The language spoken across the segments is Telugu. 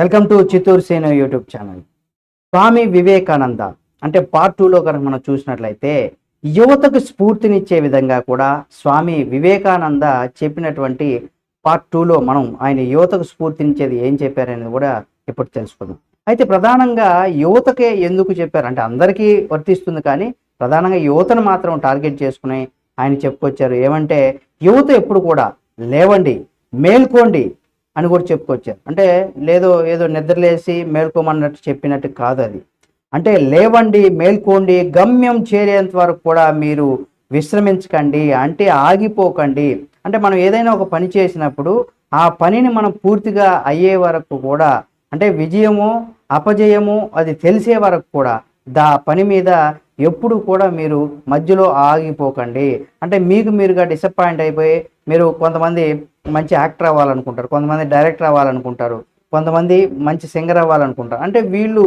Welcome to Chittoor Sena YouTube channel. Swami Vivekananda. అంటే పార్ట్ టూలో కనుక మనం చూసినట్లయితే యువతకు స్ఫూర్తినిచ్చే విధంగా కూడా స్వామి వివేకానంద చెప్పినటువంటి పార్ట్ టూలో మనం ఆయన యువతకు స్ఫూర్తినిచ్చేది ఏం చెప్పారనేది కూడా ఇప్పుడు తెలుసుకుందాం. అయితే ప్రధానంగా యువతకే ఎందుకు చెప్పారు? అంటే అందరికీ వర్తిస్తుంది కానీ ప్రధానంగా యువతను మాత్రం టార్గెట్ చేసుకుని ఆయన చెప్పుకొచ్చారు. ఏమంటే యువత ఎప్పుడు కూడా లేవండి మేల్కోండి అని కూడా చెప్పుకొచ్చారు. అంటే లేదో ఏదో నిద్రలేసి మేల్కోమన్నట్టు చెప్పినట్టు కాదు అది. అంటే లేవండి మేల్కోండి గమ్యం చేరేంత వరకు కూడా మీరు విశ్రమించకండి అంటే ఆగిపోకండి. అంటే మనం ఏదైనా ఒక పని చేసినప్పుడు ఆ పనిని మనం పూర్తిగా అయ్యే వరకు కూడా అంటే విజయము అపజయము అది తెలిసే వరకు కూడా దా పని మీద ఎప్పుడు కూడా మీరు మధ్యలో ఆగిపోకండి. అంటే మీకు మీరుగా డిసప్పాయింట్ అయిపోయి మీరు కొంతమంది మంచి యాక్టర్ అవ్వాలనుకుంటారు కొంతమంది డైరెక్టర్ అవ్వాలనుకుంటారు కొంతమంది మంచి సింగర్ అవ్వాలనుకుంటారు. అంటే వీళ్ళు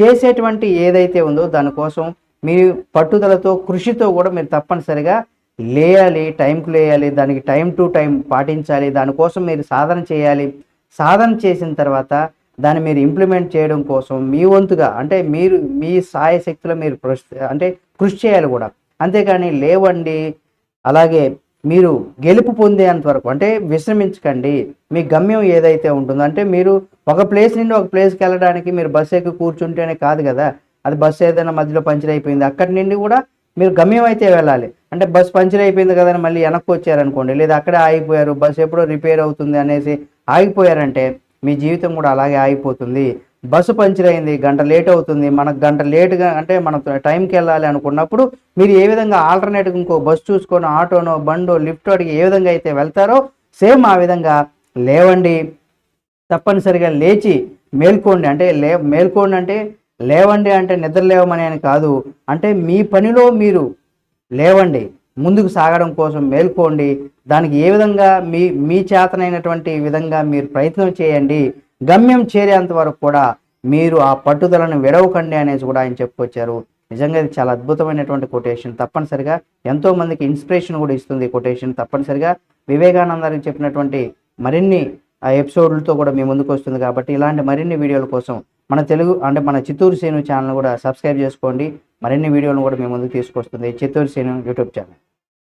చేసేటువంటి ఏదైతే ఉందో దానికోసం మీ పట్టుదలతో కృషితో కూడా మీరు తప్పనిసరిగా లేయాలి టైంకు లేయాలి దానికి టైం టు టైం పాటించాలి దానికోసం మీరు సాధన చేయాలి. సాధన చేసిన తర్వాత దాన్ని మీరు ఇంప్లిమెంట్ చేయడం కోసం మీ వంతుగా అంటే మీరు మీ సాయ శక్తిలో మీరు అంటే కృషి చేయాలి కూడా. అంతేకాని లేవండి అలాగే మీరు గెలుపు పొందేంత వరకు అంటే విశ్రమించకండి. మీ గమ్యం ఏదైతే ఉంటుందో అంటే మీరు ఒక ప్లేస్ నుండి ఒక ప్లేస్కి వెళ్ళడానికి మీరు బస్సు ఎక్కి కూర్చుంటేనే కాదు కదా. అది బస్సు ఏదైనా మధ్యలో పంచర్ అయిపోయింది అక్కడి నుండి కూడా మీరు గమ్యం అయితే వెళ్ళాలి. అంటే బస్ పంచర్ అయిపోయింది కదా అని మళ్ళీ వెనక్కి వచ్చారనుకోండి లేదా అక్కడే ఆగిపోయారు బస్సు ఎప్పుడో రిపేర్ అవుతుంది అనేసి ఆగిపోయారంటే మీ జీవితం కూడా అలాగే ఆగిపోతుంది. బస్సు పంచర్ అయింది గంట లేట్ అవుతుంది. మనకు గంట లేటుగా అంటే మనం టైంకి వెళ్ళాలి అనుకున్నప్పుడు మీరు ఏ విధంగా ఆల్టర్నేట్గా ఇంకో బస్సు చూసుకొని ఆటోనో బండో లిఫ్ట్ అడిగి ఏ విధంగా అయితే వెళ్తారో సేమ్ ఆ విధంగా లేవండి. తప్పనిసరిగా లేచి మేల్కోండి. అంటే లే మేల్కోండి అంటే లేవండి అంటే నిద్ర లేవమని అని కాదు. అంటే మీ పనిలో మీరు లేవండి. ముందుకు సాగడం కోసం మేల్కోండి. దానికి ఏ విధంగా మీ మీ చేతనైనటువంటి విధంగా మీరు ప్రయత్నం చేయండి. గమ్యం చేరేంత వరకు కూడా మీరు ఆ పట్టుదలను విడవకండి అనేసి కూడా ఆయన చెప్పుకొచ్చారు. నిజంగా ఇది చాలా అద్భుతమైనటువంటి కొటేషన్. తప్పనిసరిగా ఎంతో మందికి ఇన్స్పిరేషన్ కూడా ఇస్తుంది కొటేషన్. తప్పనిసరిగా వివేకానందానికి చెప్పినటువంటి మరిన్ని ఆ ఎపిసోడ్లతో కూడా మీ ముందుకు వస్తుంది కాబట్టి ఇలాంటి మరిన్ని వీడియోల కోసం మన తెలుగు అంటే మన చిత్తూరు సేను ఛానల్ కూడా సబ్స్క్రైబ్ చేసుకోండి. మరిన్ని వీడియోలను కూడా మీ ముందుకు తీసుకొస్తుంది. చిత్తూరు సేను యూట్యూబ్ ఛానల్.